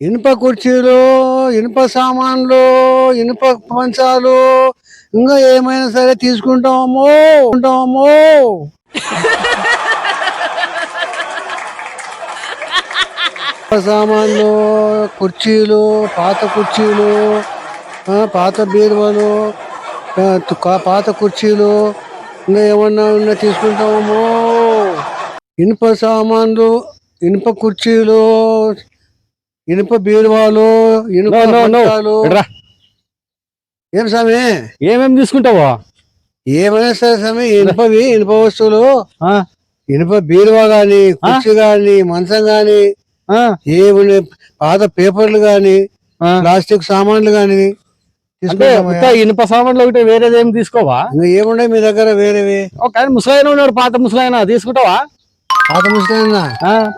ఇనుప కుర్చీలు ఇనుప సామాన్లు ఇనుప పంచాలు ఇంకా ఏమైనా సరే తీసుకుంటామో. ఉంటామో ఇనుప సామాన్లు కుర్చీలు పాత కుర్చీలు ఆ, పాత బీరువాలు పాత కుర్చీలు ఇంకా ఏమన్నా ఉన్నా తీసుకుంటామో. ఇనుప సామాన్లు ఇనుప కుర్చీలు ఇనుప బీరువాలు ఇనుప. మంచాలు. ఏం స్వామి? ఏమేం తీసుకుంటావో? ఏమైనా సరే స్వామి ఇనుపవి ఇనుప వస్తువులు. ఆ, ఇనుప బీరువా గాని కుర్చీ గాని మంచం గాని ఏమి పాత పేపర్లు గాని. ప్లాస్టిక్ సామాన్లు గాని ఇనుప సామాన్లు ఒకటి వేరేది ఏం తీసుకోవా? ఏముండే మీ దగ్గర వేరేవి? ఒక ముసలాయన ఉన్నాడు పాత ముసలాయన తీసుకుంటావా? పాత ముసలైనా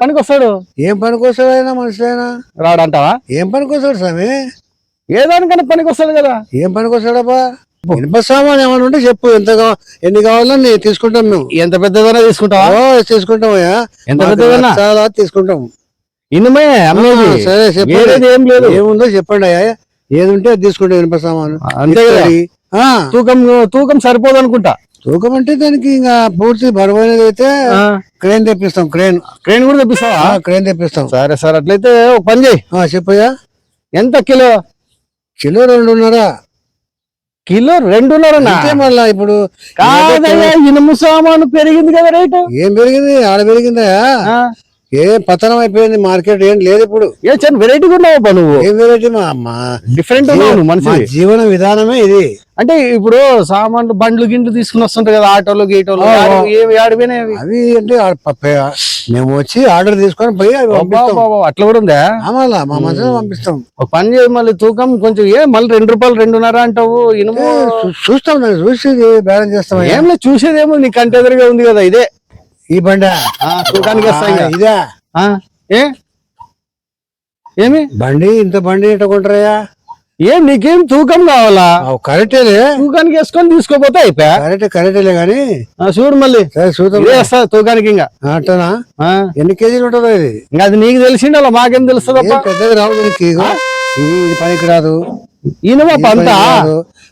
పనికి వస్తాడు ఏం పనికొస్తాడు ఆయన మనుషులైనా? రాడంటావా? ఏం పనికొస్తాడు స్వామి? ఏ దానికన్నా పనికి వస్తాడు కదా. ఏం పనికొస్తాడబ్బా? ఇనుప సామాన్ ఏమైనా ఉంటే చెప్పు. ఎంత ఎన్ని కావాలని తీసుకుంటాం మేము. ఎంత పెద్దదైనా తీసుకుంటావా? ఓ తీసుకుంటామయ్యా ఎంత పెద్దదైనా? చాలా తీసుకుంటాం. ఇనుమే అమ్మేది. సరే చెప్పండి. ఏం లేదు. ఏముందో చెప్పండి అయ్యా. ఏది ఉంటే అది తీసుకుంటాం ఇనుప సామాను. అంతే కదా. తూకం తూకం సరిపోదు అనుకుంటా తూకం అంటే దానికి ఇంకా పూర్తి బరువైనది అయితే క్రేన్ తెప్పిస్తాం క్రేన్. ట్రైన్ కూడా తెప్పిస్తావా? క్రేన్ తెప్పిస్తాం. సరే సరే అట్లయితే ఒక పని చేయి. ఆ, చెప్పయ్యా. ఎంత కిలో? కిలో రెండున్నర. కిలో రెండున్నరనా? అంతే మళ్ళా ఇప్పుడు కాదయ్యా ఇనుము సామాను పెరిగింది కదా రేటు. ఏం పెరిగింది? ఆడ పెరిగిందా? ఆ, ఏ పతనం అయిపోయింది మార్కెట్ ఏం లేదు ఇప్పుడు. ఏ చిన్న వెరైటీగా ఉన్నావు నువ్వు. ఏం వెరైటీ మా డిఫరెంట్ జీవన విధానమే ఇది. అంటే ఇప్పుడు సామాన్లు బండ్లు గిండ్లు తీసుకుని వస్తుంటాయి కదా ఆటోలు గీటోలు ఆడిపోయినాయి? అవి అంటే మేము వచ్చి ఆర్డర్ తీసుకొని పోయి అట్లా కూడా ఉందా? మా మనసులో పంపిస్తాం. ఒక పని చేయి మళ్ళీ తూకం కొంచెం ఏ మళ్ళీ రెండు రూపాయలు రెండున్నర అంటావు ఇనుము? చూస్తాం చూసి బ్యాలెన్స్ చేస్తాం ఏం లేదు చూసేదేమో నీ కంటి ఎదురుగా ఉంది కదా ఇదే. ఈ బండ. ఆ, తూకానికి వస్తాయి. ఇదా. ఏ? ఏమి? బండి ఇంత బండి ఎట్ట కొంటారయ్యా? ఏం నీకేం తూకం కావాలా? కరెక్టేలే. తూకానికి వేసుకొని తీసుకోపోతే అయిపోయా? కరెక్ట్ కరెక్టేలే కానీ. ఆ, చూడు మళ్ళీ. సరే చూద్దాం వస్తా తూకానికి ఇంకా. అట్టనా? ఆ, ఎన్ని కేజీలు ఉంటుందో ఇది? ఇంకా అది నీకు తెలిసిండే అలా మాకేం ఏం తెలుస్తుందప్ప పెద్దగా రావు. ఇది పనికి రాదు. ఇనుమ.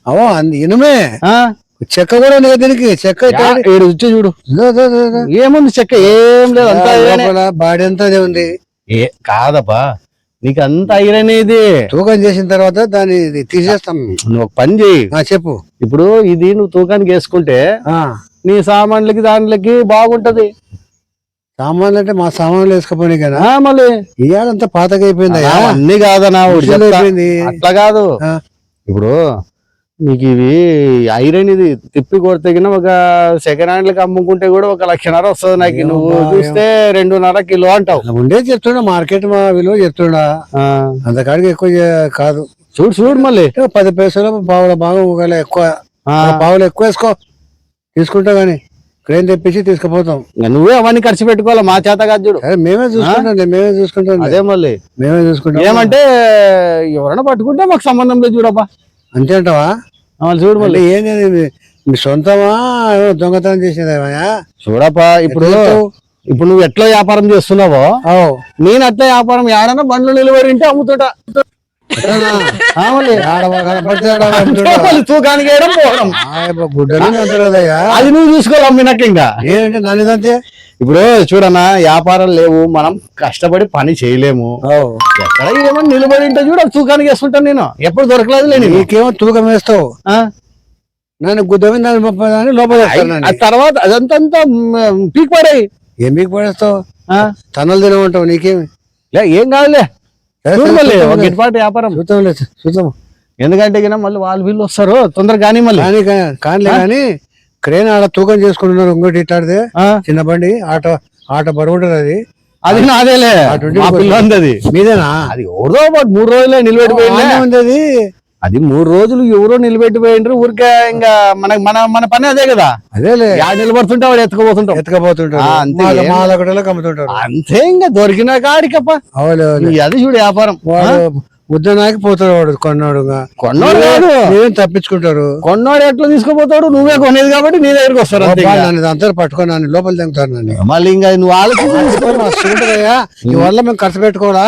అవో అంది ఇనుమే. చెక్క కూడా లేదు దీనికి? చెక్క వచ్చి చూడు. ఏముంది చెక్క? ఏం లేదు అంతా బాడీ అంతా ఉంది. ఏ కాదప్పా నీకు అంత ఐరన్ ఇది తూకం చేసిన తర్వాత దాన్ని తీసేస్తాం. నువ్వు ఒక పని చేయి చెప్పు. ఇప్పుడు ఇది నువ్వు తూకానికి వేసుకుంటే ఆ. నీ సామాన్లకి దాంట్లకి బాగుంటది. సామాన్లు అంటే మా సామాన్లు వేసుకపోయినాయి కదా. మళ్ళీ. ఇవాళంతా పాతగా అన్ని కాదనా అట్లా కాదు. ఇప్పుడు నీకు ఇవి ఐరన్ ఇది తిప్పి కొడితే ఒక సెకండ్ హ్యాండ్ లకి అమ్ముకుంటే కూడా ఒక లక్షన్నర వస్తుంది నాకు. నువ్వు చూస్తే రెండున్నర కిలో అంటావు. ఉండేది చెప్తుండా మార్కెట్ మా విలువ చెప్తుండా. అంతకాడికి ఎక్కువ కాదు. చూడు చూడు మళ్ళీ. పది పైసలు పావుల భాగం ఒకవేళ ఎక్కువ. పావులు ఎక్కువ వేసుకో. తీసుకుంటా గానీ క్రేన్ తెప్పించి తీసుకుపోతాం. నువ్వే అవన్నీ ఖర్చు పెట్టుకోవాలి? మా చేత కాదు చూడు. మేమే చూసుకుంటాం మేమే చూసుకుంటాం అదే మళ్ళీ. మేమే చూసుకుంటాం. ఏమంటే ఎవరైనా పట్టుకుంటే మాకు సంబంధం లేదు చూడబ్బా. అంతే అంటావా? చూడు మళ్ళీ. ఏంది మీ- సొంతమా? దొంగతనం చేసేదేమయ్యా చూడప్పా ఇప్పుడు ఇప్పుడు నువ్వు ఎట్లా వ్యాపారం చేస్తున్నావో నేను అట్లా వ్యాపారం ఏడన్నా బండ్లు నిలబడి ఉంటే అమ్ముతుంటా. ఆ, మళ్ళీ. ఆడ కనపడితే ఆడ అంతే అమ్ముతుంటా. మళ్ళీ తూకానికి అది నువ్వు చూసుకోవాలి అమ్మినాక ఇంకా. ఏంటంటే నన్ను ఇప్పుడు చూడన్నా వ్యాపారం లేవు మనం కష్టపడి పని చేయలేము. ఎక్కడ ఏమన్నా నిలబడి ఉంటే చూడ తూకానికి వేసుకుంటాను నేను. ఎప్పుడు దొరకలేదు లేని నీకేమో తూకం వేస్తావు. నన్ను దాన్ని లోపల తర్వాత అదంతా పీక్ పడాయి. ఏం మీకు పడేస్తావు? తనలు తినమంటావు నీకేమి? లే ఏం కాదులే. చూద్దాం. గిట్టుబాటు వ్యాపారం. చూద్దాంలే చూద్దాం. ఎందుకంటే మళ్ళీ వాళ్ళు వీళ్ళు వస్తారు తొందరగా కానీ మళ్ళీ కానీ కానీ క్రేన్ ఆడ తూకం చేసుకుంటున్నారు ఇంకోటి ఇట్లాడితే చిన్న బండి ఆటో ఆటో బరువు అది. అది నాదేలే. అది. మీదేనా? అది ఎవరో మూడు రోజులే నిలబెట్టిపోయింది అది మూడు రోజులు ఎవరో నిలబెట్టిపోయిండ్రు ఊరికే ఇంకా మన మన మన పని అదే కదా. అదేలే. యా నిలబడుతుంటే వాడు ఎత్తుకుపోతుంటాం. ఎత్తుకపోతుంటారు. అంతే అంతే ఇంకా దొరికిన కాడికప్ప అది చూడు వ్యాపారం. వాడు ముద్దనాకి పోతాడు వాడు కొన్నాడు కొన్నోడు కాదు. తప్పించుకుంటారు కొన్నోడు ఎట్లా తీసుకుపోతాడు? నువ్వే కొనేది కాబట్టి నీ దగ్గరికి వస్తారు అంతే అబ్బా, ఇంకా. నన్ను అంతా పట్టుకొని నన్ను లోపల దింగుతారు నన్ను. మళ్ళీ ఇంకా నువ్వు ఆలోచించి. తీసుకొని మస్తు ఉంటుందయ్యా ఈ వల్ల మేము ఖర్చు పెట్టుకోవాలా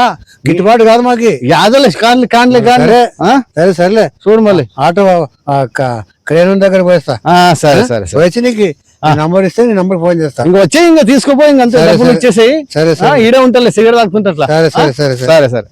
గిట్టుబాటు కాదు మాకి. యాదలే కాన్లే కాన్లే కాన్లే సరే. సరేలే. చూడు మళ్ళీ. ఆటో క్రేన్ దగ్గర పోయిస్తా. ఆ, సరే సరే వచ్చి నీకు నంబర్ ఇస్తే నీ నంబర్ ఫోన్ చేస్తా. ఇంక వచ్చే ఇంకా తీసుకోపోయి ఇంక అంతే. సరే, డబ్బులు సరే. ఇచ్చేసేయి. సరే ఆ, సరే ఈడే ఉంటాలే సిగరెట్ సరే సరే సరే సరే. సరే సరే.